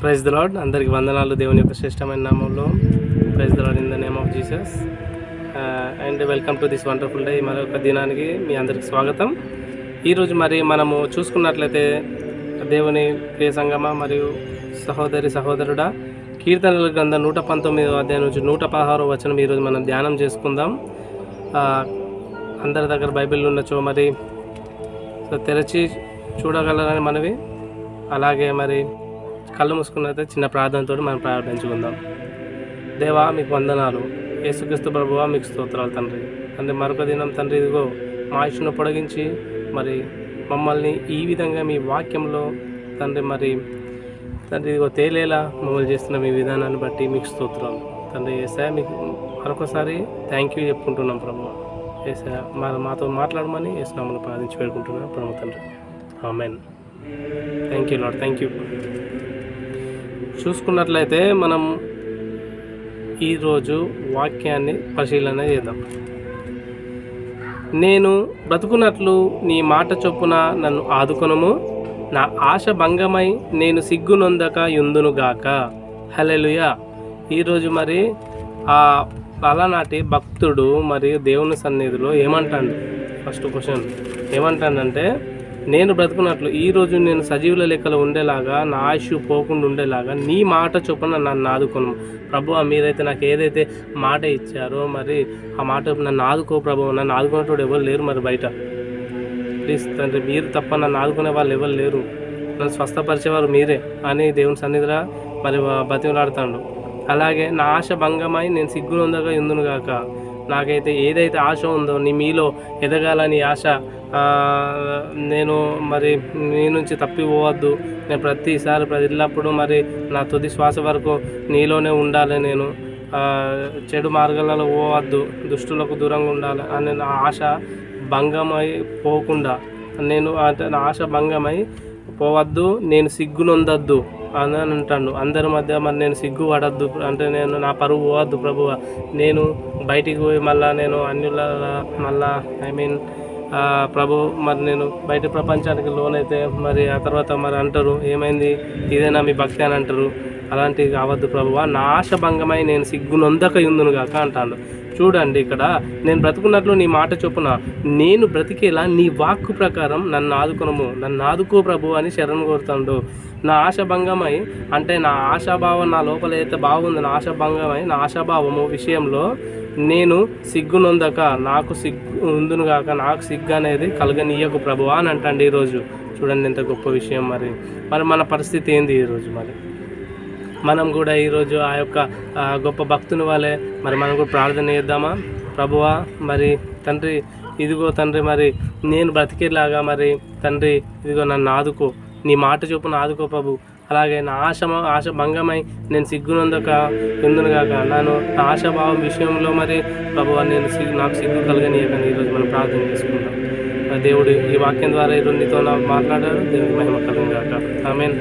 Praise the lord అందరికి వందనాలు. దేవుని యొక్క శ్రేష్టమైన నామంలో praise the Lord in the name of Jesus and welcome to this wonderful day మరొక దినానికి మీ అందరికి స్వాగతం. ఈరోజు మరి మనము చూసుకున్నట్లయితే దేవుని ప్రియ సంగమ మరియు సహోదరి సహోదరుడా కీర్తనల గ్రంథం నూట పంతొమ్మిదో అధ్యాయం నుంచి నూట పదహారో వచనం ఈరోజు మనం ధ్యానం చేసుకుందాం. Uh, అందరి దగ్గర బైబిల్ ఉండొచ్చు మరి సో తెరచి చూడగలరని మనవి. అలాగే మరి కళ్ళు మూసుకున్నైతే చిన్న ప్రార్థనతో మనం ప్రారంభించుకుందాం దేవా మీకు వందనాలు. యేసుక్రీస్తు ప్రభువ మీకు స్తోత్రాలు తండ్రి. తండ్రి మరొక దినం తండ్రి ఇదిగో మా ఇష్టను పొడిగించి మరి మమ్మల్ని ఈ విధంగా మీ వాక్యంలో తండ్రి మరి తండ్రి ఇదిగో తేలేలా మమ్మల్ని చేస్తున్న మీ విధానాన్ని బట్టి మీకు స్తోత్రాలు. తండ్రి ఏసా మీకు మరొకసారి థ్యాంక్ యూ చెప్పుకుంటున్నాం ప్రభు ఏసా మా మాతో మాట్లాడమని ఏసునామని ప్రార్థించి పెట్టుకుంటున్నాం ప్రభు తండ్రి. Amen thank you Lord thank you చూసుకున్నట్లయితే మనం ఈరోజు వాక్యాన్ని పరిశీలన చేద్దాం. నేను బ్రతుకున్నట్లు నీ మాట చొప్పున నన్ను ఆదుకొనము. నా ఆశ భంగమై నేను సిగ్గునొందక యుందునుగాక హలెలుయ ఈరోజు మరి ఆ అలనాటి భక్తుడు మరియు దేవుని సన్నిధిలో ఏమంటాడు? ఫస్ట్ క్వశ్చన్ ఏమంటాడంటే నేను బ్రతుకున్నట్లు ఈ రోజు నేను సజీవుల లెక్కలో ఉండేలాగా నా ఆయుష్ పోకుండా ఉండేలాగా నీ మాట చొప్పున నన్ను ఆదుకోను. ప్రభు మీరైతే నాకు ఏదైతే మాట ఇచ్చారో మరి ఆ మాట నన్ను ఆదుకో ప్రభు నన్ను ఆదుకునేటోడు ఎవరు లేరు మరి బయట. ప్లీజ్ తండ్రి మీరు తప్ప నన్ను ఆదుకునే వాళ్ళు ఎవరు లేరు. నన్ను స్వస్థపరిచేవారు మీరే అని దేవుని సన్నిధిలో మరి బతిమలాడుతాడు. అలాగే నా ఆశ భంగమై నేను సిగ్గునొందగా ఎందును గాక నాకైతే ఏదైతే ఆశ ఉందో నీ మీలో ఎదగాలని ఆశ నేను మరి నీ నుంచి తప్పిపోవద్దు. నేను ప్రతిసారి ప్రతిల్లప్పుడు మరి నా తుది శ్వాస వరకు నీలోనే ఉండాలి నేను. చెడు మార్గాలలో పోవద్దు. దుష్టులకు దూరంగా ఉండాలి అని నా ఆశ భంగమై పోకుండా. నేను అంటే నా ఆశ భంగమై పోవద్దు. నేను సిగ్గునొందద్దు అని అని అంటాను అందరి మధ్య మరి నేను సిగ్గు పడద్దు. అంటే నేను నా పరువు పోవద్దు ప్రభువ. నేను బయటికి పోయి మళ్ళా నేను అన్యుల మళ్ళా ఐ మీన్ ప్రభు మరి నేను బయట ప్రపంచానికి లోనైతే మరి ఆ తర్వాత మరి అంటారు ఏమైంది? ఇదేనా మీ భక్తి అని అంటారు. అలాంటివి కావద్దు ప్రభువా నా ఆశ భంగమై నేను సిగ్గునొందక యుందును గాక అంటాను చూడండి ఇక్కడ నేను బ్రతుకున్నట్లు నీ మాట చొప్పున నేను బ్రతికేలా నీ వాక్కు ప్రకారం నన్ను ఆదుకునము. నన్ను ఆదుకో ప్రభు అని శరణ్ కోరుతాడు. నా ఆశాభంగమై అంటే నా ఆశాభావం నా లోపల అయితే బాగుంది. నా ఆశాభంగమై నా ఆశాభావము విషయంలో నేను సిగ్గునొందక నాకు సిగ్గు ఉందును గాక నాకు సిగ్గు అనేది కలగనీయకు ప్రభు అని అంటండి ఈరోజు. చూడండి ఎంత గొప్ప విషయం మరి. మరి మన పరిస్థితి ఏంది ఈరోజు మరి? మనం కూడా ఈరోజు ఆ యొక్క గొప్ప భక్తుని వాళ్ళే మరి మనం కూడా ప్రార్థన చేద్దామా? ప్రభువా మరి తండ్రి ఇదిగో తండ్రి మరి నేను బ్రతికేలాగా మరి తండ్రి ఇదిగో నన్ను ఆదుకో. నీ మాట చొప్పున ఆదుకో ప్రభు. అలాగే నా ఆశ ఆశ భంగమై నేను సిగ్గునందక ఎందునుగాక నన్ను నా ఆశాభావం విషయంలో మరి ప్రభువా నేను సిగ్గు నాకు సిగ్గు కలగనీయకని ఈరోజు మనం ప్రార్థన చేసుకుంటాం ఆ దేవుడు ఈ వాక్యం ద్వారా ఈరోజు నీతో నాకు మాట్లాడారు దేవుడి మహిమ కలుగుగాక ఆమెన్.